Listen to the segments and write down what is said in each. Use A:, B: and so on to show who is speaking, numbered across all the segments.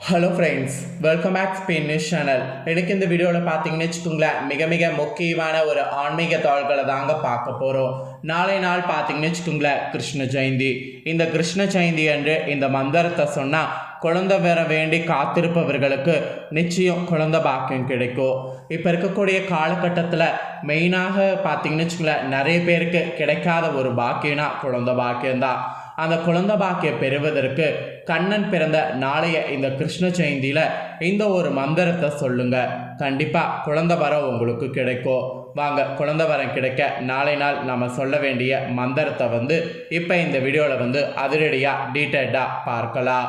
A: Hello friends welcome back Spain news channel எனக்கு இந்த வீடியோவில் பார்த்தீங்கன்னு வச்சுக்கோங்களேன் மிக மிக முக்கியமான ஒரு ஆன்மீக தாள்களை தாங்க பார்க்க போகிறோம் நாளை நாள் பார்த்தீங்கன்னு வச்சுக்கோங்களேன் கிருஷ்ண ஜெயந்தி. இந்த கிருஷ்ண ஜெயந்தி அன்று இந்த மந்திரத்தை சொன்னால் குழந்தை வர வேண்டி காத்திருப்பவர்களுக்கு நிச்சயம் குழந்தை பாக்கியம் கிடைக்கும். இப்போ இருக்கக்கூடிய காலகட்டத்தில் மெயினாக பார்த்தீங்கன்னு வச்சுக்கோங்களேன் நிறைய பேருக்கு கிடைக்காத ஒரு பாக்கியம்னா குழந்தை பாக்கியம்தான். அந்த குழந்தை பாக்கியம் பெறுவதற்கு கண்ணன் பிறந்த நாளைய இந்த கிருஷ்ண ஜெயந்தியில் இந்த ஒரு மந்திரத்தை சொல்லுங்க. கண்டிப்பாக குழந்தை வரம் உங்களுக்கு கிடைக்கும். வாங்க குழந்தை வரம் கிடைக்க நாளை நாள் நம்ம சொல்ல வேண்டிய மந்திரத்தை வந்து இப்போ இந்த வீடியோவில் வந்து அதிரடியாக டீட்டெயில்டாக பார்க்கலாம்.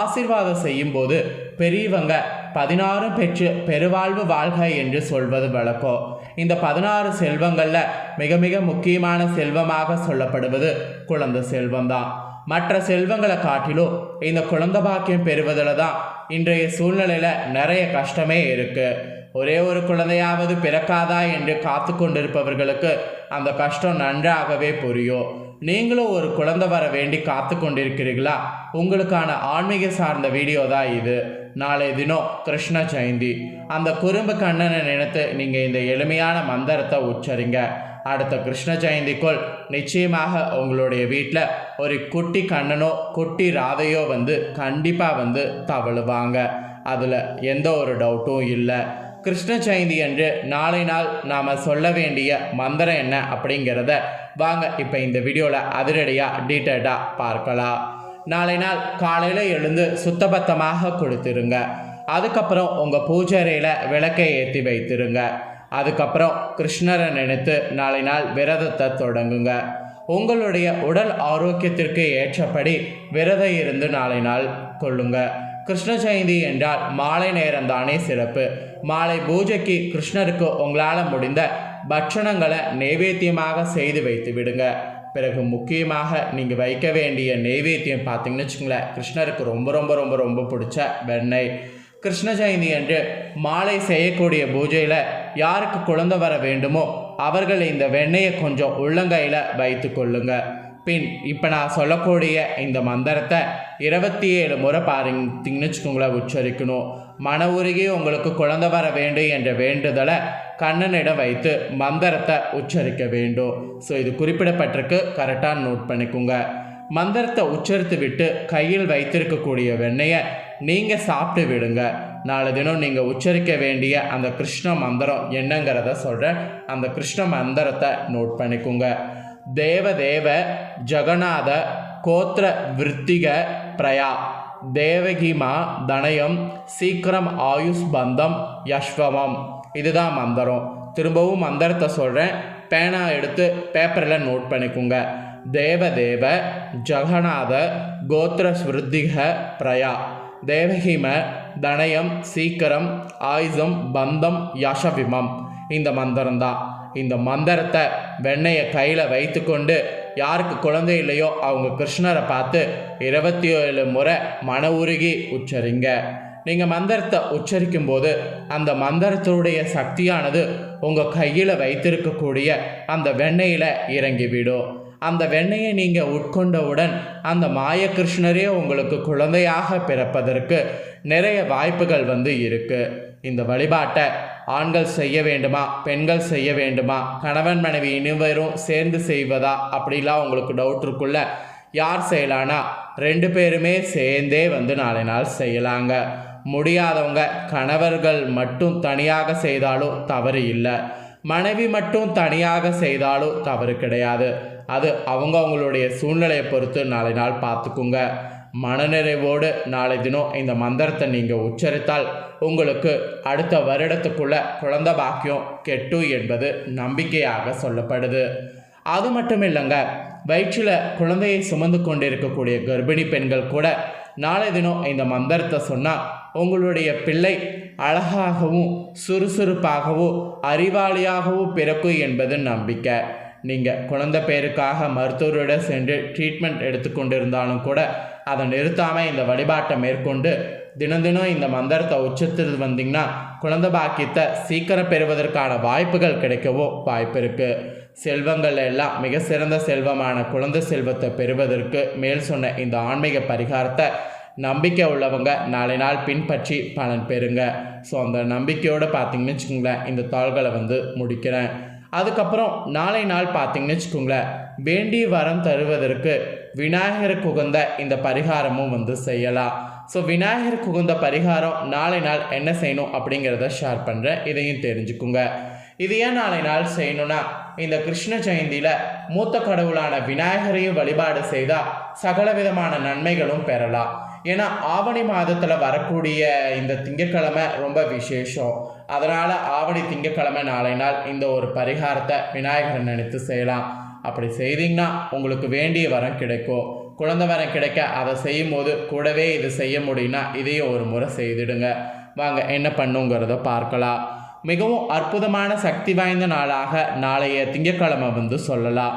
A: ஆசிர்வாதம் செய்யும்போது பெரியவங்க பதினாறு பெற்று பெருவாழ்வு வாழ்க என்று சொல்வது வழக்கம். இந்த பதினாறு செல்வங்களில் மிக மிக முக்கியமான செல்வமாக சொல்லப்படுவது குழந்தை செல்வம்தான். மற்ற செல்வங்களை காட்டிலும் இந்த குழந்தை பாக்கியம் பெறுவதில் தான் இன்றைய சூழ்நிலையில் நிறைய கஷ்டமே இருக்குது ஒரே ஒரு குழந்தையாவது பிறக்காதா என்று காத்து கொண்டிருப்பவர்களுக்கு அந்த கஷ்டம் நன்றாகவே புரியும். நீங்களும் ஒரு குழந்தை வர வேண்டி காத்து கொண்டிருக்கிறீர்களா? உங்களுக்கான ஆன்மீக சார்ந்த வீடியோ தான் இது. நாளை தினம் கிருஷ்ண ஜெயந்தி. அந்த குறும்பு கண்ணனை நினைத்து நீங்கள் இந்த எளிமையான மந்திரத்தை உச்சரிங்க. அடுத்த கிருஷ்ண ஜெயந்திக்குள் நிச்சயமாக உங்களுடைய வீட்டில் ஒரு குட்டி கண்ணனோ குட்டி ராதையோ வந்து கண்டிப்பாக வந்து தவழுவாங்க. அதில் எந்த ஒரு டவுட்டும் இல்லை. கிருஷ்ண ஜெயந்தி அன்று நாளை நாள் நாம் சொல்ல வேண்டிய மந்திரம் என்ன அப்படிங்கிறத வாங்க இப்போ இந்த வீடியோவில் அதிரடியாக டீட்டெயில்டாக பார்க்கலாம். நாளை நாள் காலையில் எழுந்து சுத்தபத்தமாக கொடுத்துருங்க அதுக்கப்புறம் உங்கள் பூஜை அறையில் விளக்கை ஏற்றி வைத்திருங்க. அதுக்கப்புறம் கிருஷ்ணரை நினைத்து நாளை நாள் விரதத்தை தொடங்குங்க. உங்களுடைய உடல் ஆரோக்கியத்திற்கு ஏற்றபடி விரதம் இருந்து நாளை நாள் கொள்ளுங்க. கிருஷ்ண ஜெயந்தி என்றால் மாலை நேரம் தானே சிறப்பு. மாலை பூஜைக்கு கிருஷ்ணருக்கு உங்களால் முடிந்த பட்சணங்களை நைவேத்தியமாக செய்து வைத்து விடுங்க. பிறகு முக்கியமாக நீங்கள் வைக்க வேண்டிய நெய்வேத்தியம் பார்த்தீங்கன்னு வச்சுங்களேன் கிருஷ்ணருக்கு ரொம்ப ரொம்ப ரொம்ப ரொம்ப பிடிச்ச வெண்ணெய். கிருஷ்ண ஜெயந்தி அன்று மாலை செய்யக்கூடிய பூஜையில் யாருக்கு குழந்தை வர வேண்டுமோ அவர்கள் இந்த வெண்ணெயை கொஞ்சம் உள்ளங்கையில் வைத்து கொள்ளுங்க. பின் இப்போ நான் சொல்லக்கூடிய இந்த மந்திரத்தை இருபத்தி ஏழு முறை பாருங்கன்னு வச்சுக்கோங்களேன் உச்சரிக்கணும். மன உருகி உங்களுக்கு குழந்தை வர வேண்டும் என்ற வேண்டுதலை கண்ணனிடம் வைத்து மந்திரத்தை உச்சரிக்க வேண்டும். ஸோ இது குறிப்பிடப்பட்டிருக்கு. கரெக்டாக நோட் பண்ணிக்கோங்க. மந்திரத்தை உச்சரித்து விட்டு கையில் வைத்திருக்கக்கூடிய வெண்ணெயை நீங்கள் சாப்பிட்டு விடுங்க. நாலு தினம் நீங்கள் உச்சரிக்க வேண்டிய அந்த கிருஷ்ண மந்திரம் என்னங்கிறத சொல்கிறேன் அந்த கிருஷ்ண மந்திரத்தை நோட் பண்ணிக்கோங்க. தேவ தேவ ஜெகநாத கோத்திர விருத்திக பிரயா. தேவகிமா தனயம் சீக்கிரம் ஆயுஷ் பந்தம் யஷ்வமம். இதுதான் மந்திரம். திரும்பவும் மந்திரத்தை சொல்கிறேன் பேனா எடுத்து பேப்பரில் நோட் பண்ணிக்கோங்க. தேவ தேவ ஜெகநாத கோத்திர ஸ்மிருத்திக பிரயா. தேவகிம தனயம் சீக்கிரம் ஆயுதம் பந்தம் யசவிமம். இந்த மந்திரம்தான். இந்த மந்திரத்தை வெண்ணையை கையில் வைத்துக்கொண்டு யாருக்கு குழந்தை இல்லையோ அவங்க கிருஷ்ணரை பார்த்து இருபத்தி ஏழு முறை மன உருகி உச்சரிங்க. நீங்கள் மந்திரத்தை உச்சரிக்கும் போது அந்த மந்திரத்தினுடைய சக்தியானது உங்கள் கையில் வைத்திருக்கக்கூடிய அந்த வெண்ணெயில் இறங்கிவிடும். அந்த வெண்ணையை நீங்கள் உட்கொண்டவுடன் அந்த மாய கிருஷ்ணரே உங்களுக்கு குழந்தையாக பிறப்பதற்கு நிறைய வாய்ப்புகள் வந்து இருக்குது இந்த வழிபாட்டை ஆண்கள் செய்ய வேண்டுமா? பெண்கள் செய்ய வேண்டுமா? கணவன் மனைவி இனிவரும் சேர்ந்து செய்வதா? அப்படிலாம் உங்களுக்கு டவுட் இருக்குல்ல. யார் செய்யலானா? ரெண்டு பேருமே சேர்ந்தே வந்து நாளை நாள் செய்யலாங்க. முடியாதவங்க கணவர்கள் மட்டும் தனியாக செய்தாலும் தவறு இல்லை. மனைவி மட்டும் தனியாக செய்தாலும் தவறு கிடையாது. அது அவங்க அவங்களுடைய சூழ்நிலையை பொறுத்து நாளை நாள் பார்த்துக்குங்க. மனநிறைவோடு நாளை தினம் இந்த மந்திரத்தை நீங்கள் உச்சரித்தால் உங்களுக்கு அடுத்த வருடத்துக்குள்ள குழந்த பாக்கியம் கெட்டு என்பது நம்பிக்கையாக சொல்லப்படுது. அது மட்டும் இல்லைங்க வயிற்றில் குழந்தையை சுமந்து கொண்டிருக்கக்கூடிய கர்ப்பிணி பெண்கள் கூட நாளை தினம் இந்த மந்திரத்தை சொன்னால் உங்களுடைய பிள்ளை அழகாகவும் சுறுசுறுப்பாகவும் அறிவாளியாகவும் பிறக்கும் என்பது நம்பிக்கை. நீங்கள் குழந்தை பேருக்காக மருத்துவரிடம் சென்று ட்ரீட்மெண்ட் எடுத்துக்கொண்டிருந்தாலும் கூட அதை நிறுத்தாமல் இந்த வழிபாட்டை மேற்கொண்டு தினம் தினம் இந்த மந்திரத்தை உச்சத்தில் வந்தீங்கன்னா குழந்தை பாக்கியத்தை சீக்கிரம் பெறுவதற்கான வாய்ப்புகள் கிடைக்கவும் வாய்ப்பு இருக்குது செல்வங்கள் எல்லாம் மிக சிறந்த செல்வமான குழந்தை செல்வத்தை பெறுவதற்கு மேல் சொன்ன இந்த ஆன்மீக பரிகாரத்தை நம்பிக்கை உள்ளவங்க நாளை நாள் பின்பற்றி பலன் பெறுங்க. ஸோ அந்த நம்பிக்கையோடு பார்த்தீங்கன்னு வச்சுக்கோங்களேன் இந்த தாள்களை வந்து முடிக்கிறேன். அதுக்கப்புறம் நாளை நாள் பார்த்தீங்கன்னு வச்சுக்கோங்களேன். வேண்டிய வரம் தருவதற்கு விநாயகருக்கு உகந்த இந்த பரிகாரமும் வந்து செய்யலாம். ஸோ விநாயகருக்கு உகந்த பரிகாரம் நாளை நாள் என்ன செய்யணும் அப்படிங்கிறத ஷேர் பண்ணுறேன் இதையும் தெரிஞ்சுக்குங்க. இது ஏன் நாளை நாள் செய்யணும்னா? இந்த கிருஷ்ண ஜெயந்தியில் மூத்த கடவுளான விநாயகரையும் வழிபாடு செய்தால் சகல விதமான நன்மைகளும் பெறலாம். ஏன்னா ஆவணி மாதத்தில் வரக்கூடிய இந்த திங்கட்கிழமை ரொம்ப விசேஷம். அதனால் ஆவணி திங்கட்கிழமை நாளை நாள் இந்த ஒரு பரிகாரத்தை விநாயகரை நினைத்து செய்யலாம். அப்படி செய்தீங்கன்னா உங்களுக்கு வேண்டிய வரம் கிடைக்கும். குழந்தை வரம் கிடைக்க அதை செய்யும் போது கூடவே இது செய்ய முடியும்னா இதையும் ஒரு முறை செய்திடுங்க. வாங்க என்ன பண்ணுங்கிறத பார்க்கலாம். மிகவும் அற்புதமான சக்தி வாய்ந்த நாளாக நாளைய திங்கட்கிழமை வந்து சொல்லலாம்.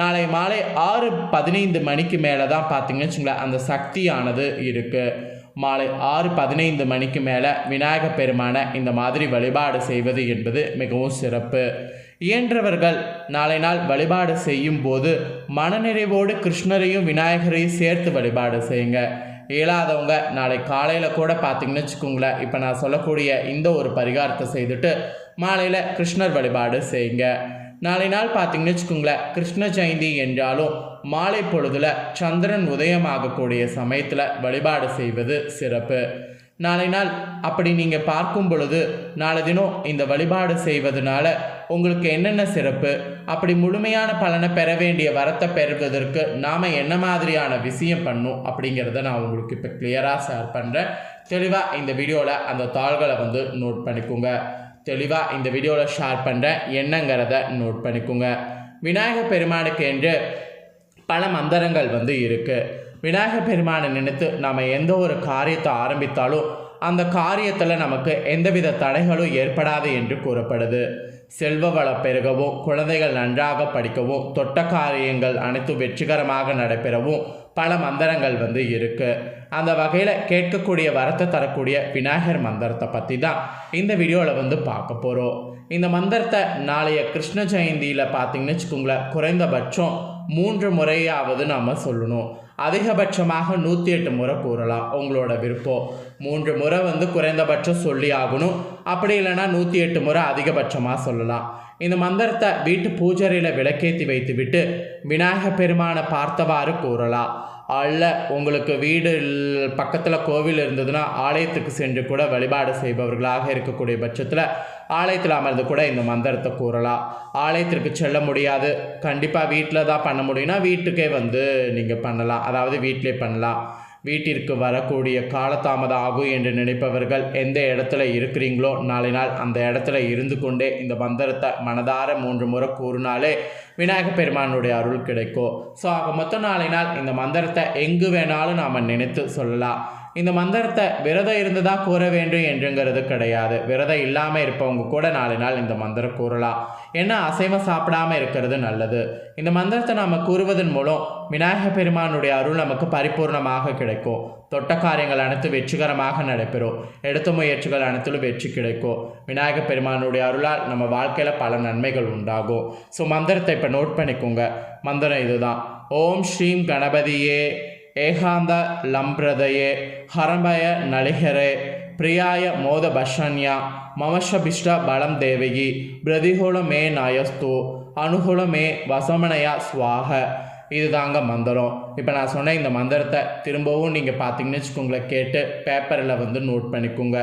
A: நாளை மாலை ஆறு பதினைந்து மணிக்கு மேலே தான் பார்த்தீங்கன்னு வச்சுங்களேன் அந்த சக்தியானது இருக்குது மாலை ஆறு பதினைந்து மணிக்கு மேலே விநாயக பெருமானை இந்த மாதிரி வழிபாடு செய்வது என்பது மிகவும் சிறப்பு. இயன்றவர்கள் நாளை நாள் வழிபாடு செய்யும் போது மனநிறைவோடு கிருஷ்ணரையும் விநாயகரையும் சேர்த்து வழிபாடு செய்யுங்க. இயலாதவங்க நாளை காலையில் கூட பார்த்தீங்கன்னு வச்சுக்கோங்களேன். இப்போ நான் சொல்லக்கூடிய இந்த ஒரு பரிகாரத்தை செய்துட்டு மாலையில் கிருஷ்ணர் வழிபாடு செய்யுங்க. நாளை நாள் பார்த்தீங்கன்னு வச்சுக்கோங்களேன் கிருஷ்ண ஜெயந்தி என்றாலும் மாலை பொழுதுல சந்திரன் உதயமாகக்கூடிய சமயத்தில் வழிபாடு செய்வது சிறப்பு. நாளை நாள் அப்படி நீங்கள் பார்க்கும் பொழுது நாளை தினம் இந்த வழிபாடு செய்வதனால உங்களுக்கு என்னென்ன சிறப்பு? அப்படி முழுமையான பலனை பெற வேண்டிய வரத்தை பெறுவதற்கு நாம் என்ன மாதிரியான விஷயம் பண்ணும் அப்படிங்கிறத நான் உங்களுக்கு இப்போ கிளியராக ஷேர் பண்ணுறேன் தெளிவாக இந்த வீடியோவில் அந்த தாள்களை வந்து நோட் பண்ணிக்கோங்க. தெளிவாக இந்த வீடியோவில் ஷேர் பண்ணுறேன் என்னங்கிறத நோட் பண்ணிக்கோங்க. விநாயகர் பெருமானுக்கு என்று பல மந்திரங்கள் வந்து இருக்குது விநாயகர் பெருமானை நினைத்து நாம் எந்த ஒரு காரியத்தை ஆரம்பித்தாலும் அந்த காரியத்தில் நமக்கு எந்தவித தடைகளும் ஏற்படாது என்று கூறப்படுது. செல்வ வளம் பெருகவும் குழந்தைகள் நன்றாக படிக்கவும் தொட்ட காரியங்கள் அனைத்தும் வெற்றிகரமாக நடைபெறவும் பல மந்திரங்கள் வந்து இருக்குது அந்த வகையில் கேட்கக்கூடிய வரத்தை தரக்கூடிய விநாயகர் மந்திரத்தை பற்றி தான் இந்த வீடியோவில் வந்து பார்க்க போகிறோம் இந்த மந்திரத்தை நாளைய கிருஷ்ண ஜெயந்தியில் பார்த்தீங்கன்னு வச்சுக்கோங்களேன் குறைந்தபட்சம் மூன்று முறையாவது நாம் சொல்லணும். அதிகபட்சமாக நூற்றி எட்டு முறை கூறலாம். உங்களோட விருப்பம். மூன்று முறை வந்து குறைந்தபட்சம் சொல்லி ஆகணும். அப்படி இல்லைன்னா நூற்றி எட்டு முறை அதிகபட்சமாக சொல்லலாம். இந்த மந்திரத்தை வீட்டு பூஜரையில் விளக்கேற்றி வைத்துவிட்டு விநாயக பெருமானை பார்த்தவாறு கூறலாம். அல்ல உங்களுக்கு வீடு பக்கத்தில் கோவில் இருந்ததுன்னா ஆலயத்துக்கு சென்று கூட வழிபாடு செய்பவர்களாக இருக்கக்கூடிய பட்சத்தில் ஆலயத்தில் அமர்ந்து கூட இந்த மந்திரத்தை கூறலாம். ஆலயத்திற்கு செல்ல முடியாது. கண்டிப்பாக வீட்டில் தான் பண்ண முடியும்னா வீட்டுக்கே வந்து நீங்கள் பண்ணலாம். அதாவது வீட்டிலே பண்ணலாம். வீட்டிற்கு வரக்கூடிய காலதாமதம் ஆகும் என்று நினைப்பவர்கள் எந்த இடத்துல இருக்கிறீங்களோ நாளை நாள் அந்த இடத்துல இருந்து கொண்டே இந்த மந்திரத்தை மனதார மூன்று முறை கூறினாலே விநாயக பெருமானுடைய அருள் கிடைக்கும். ஸோ ஆக மொத்தம் நாளை நாள் இந்த மந்திரத்தை எங்கு வேணாலும் நாம் நினைத்து சொல்லலாம். இந்த மந்திரத்தை விரதம் இருந்து தான் கூற வேண்டும் என்றுங்கிறது கிடையாது. விரதம் இல்லாமல் இருப்பவங்க கூட நாலு நாள் இந்த மந்திரம் கூறலாம். ஏன்னா அசைவம் சாப்பிடாம இருக்கிறது நல்லது. இந்த மந்திரத்தை நாம் கூறுவதன் மூலம் விநாயக பெருமானுடைய அருள் நமக்கு பரிபூர்ணமாக கிடைக்கும். தொட்ட காரியங்கள் அனைத்து வெற்றிகரமாக நடைபெறும். எடுத்த முயற்சிகள் அனைத்திலும் வெற்றி கிடைக்கும். விநாயக பெருமானுடைய அருளால் நம்ம வாழ்க்கையில் பல நன்மைகள் உண்டாகும். ஸோ மந்திரத்தை இப்போ நோட் பண்ணிக்கோங்க. மந்திரம் இதுதான். ஓம் ஸ்ரீம் கணபதியே. ಏಕಾಂತ ಲಂಪ್ರದಯೇ ಹರಂಭಯ ನಳಿಹರೆ ಪ್ರಿಯಾಯ ಮೋದ ಭಷಣ್ಯ ಮಮಶಭಿಷ್ಟ ಬಲಂ ದೇವಗಿ பிரதிகூல மே நாயஸ்து அனுகூல மே வசமனயா ஸ்வாக இதுதாங்க மந்திரம் இப்போ நான் சொன்ன இந்த மந்திரத்தை திரும்பவும் நீங்கள் பார்த்தீங்கன்னு வச்சுக்கோங்களேன் கேட்டு பேப்பரில் வந்து நோட் பண்ணிக்கோங்க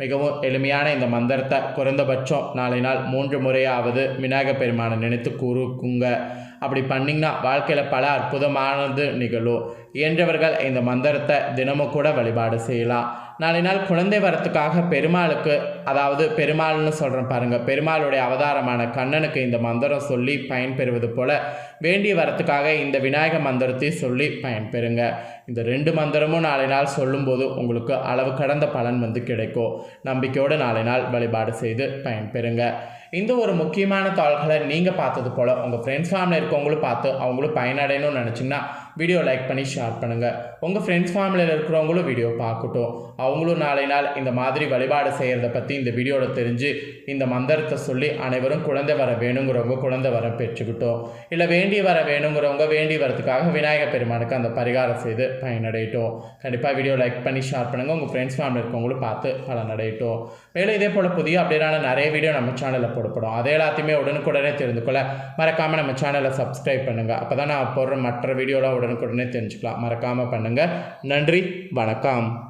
A: மிகவும் எளிமையான இந்த மந்திரத்தை குறைந்தபட்சம் நாளை நாள் மூன்று முறையாவது விநாயக பெருமானை நினைத்து கூறுக்குங்க அப்படி பண்ணிங்கன்னா வாழ்க்கையில் பல அற்புதமானது நிகழும். இயன்றவர்கள் இந்த மந்திரத்தை தினமும் கூட வழிபாடு செய்யலாம். நாளை நாள் குழந்தை வரத்துக்காக பெருமாளுக்கு அதாவது பெருமாள்னு சொல்கிறேன் பாருங்கள் பெருமாளுடைய அவதாரமான கண்ணனுக்கு இந்த மந்திரம் சொல்லி பயன்பெறுவது போல வேண்டிய வரத்துக்காக இந்த விநாயக மந்திரத்தை சொல்லி பயன்பெறுங்க. இந்த ரெண்டு மந்திரமும் நாளை நாள் சொல்லும்போது உங்களுக்கு அளவு கடந்த பலன் வந்து கிடைக்கும். நம்பிக்கையோடு நாளை நாள் வழிபாடு செய்து பயன்பெறுங்க. இந்த ஒரு முக்கியமான தாள்களை நீங்கள் பார்த்தது போல் உங்கள் ஃப்ரெண்ட்ஸ் ஃபேமிலி இருக்கவங்களும் பார்த்து அவங்களும் பயனடையணும்னு நினச்சிங்கன்னா வீடியோ லைக் பண்ணி ஷேர் பண்ணுங்கள் உங்கள் ஃப்ரெண்ட்ஸ் ஃபேமிலியில் இருக்கிறவங்களும் வீடியோ பார்க்கட்டும். அவங்களும் நாளை நாள் இந்த மாதிரி வழிபாடு செய்கிறத பற்றி இந்த வீடியோவில் தெரிஞ்சு இந்த மந்திரத்தை சொல்லி அனைவரும் குழந்தை வர வேணுங்கிறவங்க குழந்தை வர பெற்றுக்கிட்டோம். இல்லை வேண்டி வர வேணுங்கிறவங்க வேண்டி வரதுக்காக விநாயகர் பெருமானுக்கு அந்த பரிகாரம் செய்து பயனடையட்டும். கண்டிப்பாக வீடியோ லைக் பண்ணி ஷேர் பண்ணுங்கள் உங்கள் ஃப்ரெண்ட்ஸ் ஃபேமிலி இருக்கவங்களும் பார்த்து பலனடையட்டும். மேலும் இதே போல் புதிய அப்படியான நிறைய வீடியோ நம்ம சேனலில் போடப்படும். அதே எல்லாத்தையுமே உடனுக்குடனே தெரிந்து கொள்ள மறக்காமல் நம்ம சேனலை சப்ஸ்கிரைப் பண்ணுங்கள் அப்போ தான் நான் போடுற மற்ற வீடியோலாம் உடனுக்குடனே தெரிஞ்சுக்கலாம். மறக்காமல் பண்ணுங்கள் நன்றி வணக்கம்.